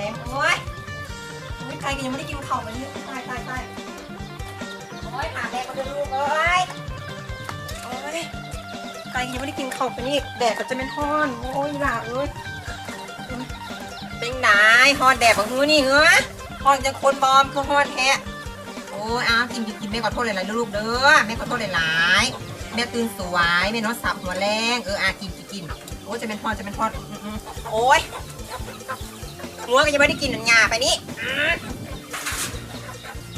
เลยโอ้ยไม่ใครกันยังไม่ได้กินข่าวันเนี้ตายตายตายโอ้ยผ่าแดกก็จะลูกเอ้ยโอ้ยใครกันยังไม่ได้กินข่ากันอีกแดดก็จะเป็นห้อนโอ้ยหลาเอ้ยเป็นไงฮอนแดดบองหูนี่เหรอฮอนจะคนบอมก็ฮอนแท้โอ้ยอ้าวกินกินไม่ขอโทษเลยนะลูกเด้อไม่ขอโทษเลยหลาย แม่ตื่นสวยแม่นอนสับหัวแรงเอออากินกินกินโอ้จะเป็นพอจะเป็นพอดโอ้ยหัวก็ยังไม่ได้กินหนังยาไปนี่อืม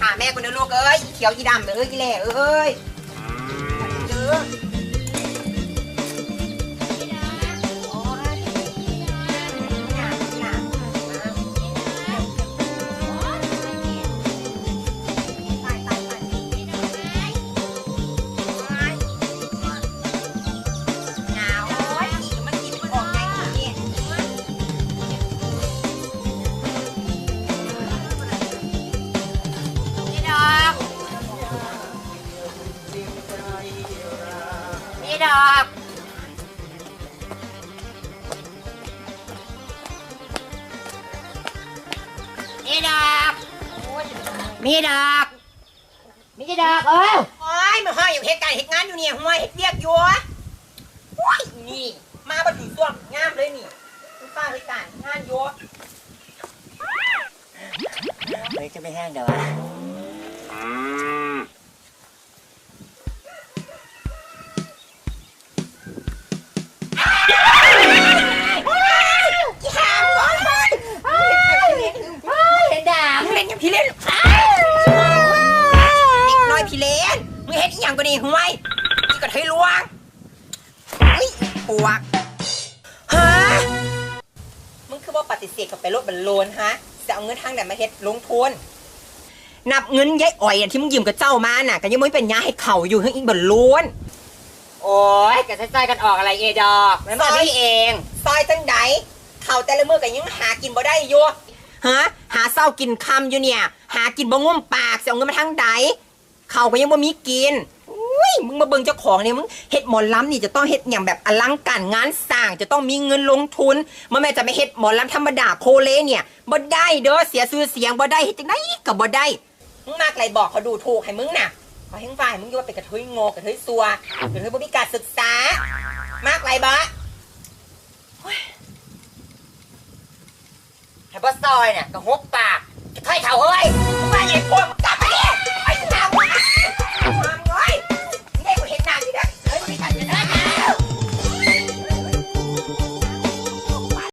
หาแม่คนเดียวลูกเอ้ยเขียวอีดำเอ้ยอีแหล่เอ้ยเจอ ดอกนี่ดอกมีดอกมีดอกเออโอ้ยมาห้อยอยู่เหตุการณ์เหตุงานอยู่เนี่ยห้วยเฮ็ดเรียกอยู่โอ้ยนี่ มาบัดถือส่วงงามเลยนี่คุณป้าเหตุการณ์งานอยู่เฮ้ยจะไม่แห้งเดี๋ยวอะ มึงเฮ็ดอีหยังก็นี่ห้วยอีกระเทยลวงเฮ้ยปวกฮะมึงคือว่าปฏิเสธกับไปรถบรรโลนฮะจะเอาเงินทางไหนมาเฮ็ดลงทุนนับเงินยายอ่อยที่มึงยืมกับเจ้ามาน่ะก็ยังไม่เป็นยาให้เข่าอยู่เฮ้ยอีกบรรโลนโอ้ยกระใส่กันออกอะไรเอดอกมันมาพี่เองซอยจังใดเข่าแต่ละมือก็ยังหากินบ่ได้อยู่ฮะหาเศร้ากินคำอยู่เนี่ย หากินบ่ง่วมปากเสียเอาเงินมาทางใดเข่าก็ยังบ่มีกิน ยมึงมาเบิ่งเจ้าของเนี่ยมึงเฮ็ดหมอลำนี่จะต้องเฮ็ดอย่างแบบอลังการงานสร้างจะต้องมีเงินลงทุนมันแม่จะไม่เฮ็ดหมอลำธรรมดาโคเลเนี่ยบ่ได้เด้อเสียชื่อเสียงบ่ได้เฮ็ดจังไดก็บ่ได้มึงมากไรบอกเขาดูถูกให้มึงน่ะขอให้มึงฝ่ายมึงอยู่ว่าเป็นกระเทยโง่กระเทยซัวกระเทยบ่มีการศึกษา มากไรบ่ถ้บ่ซอยเนี่ยก็หกปากจะค่อยเท่าเฮ้ยมึงมาเห็นพวก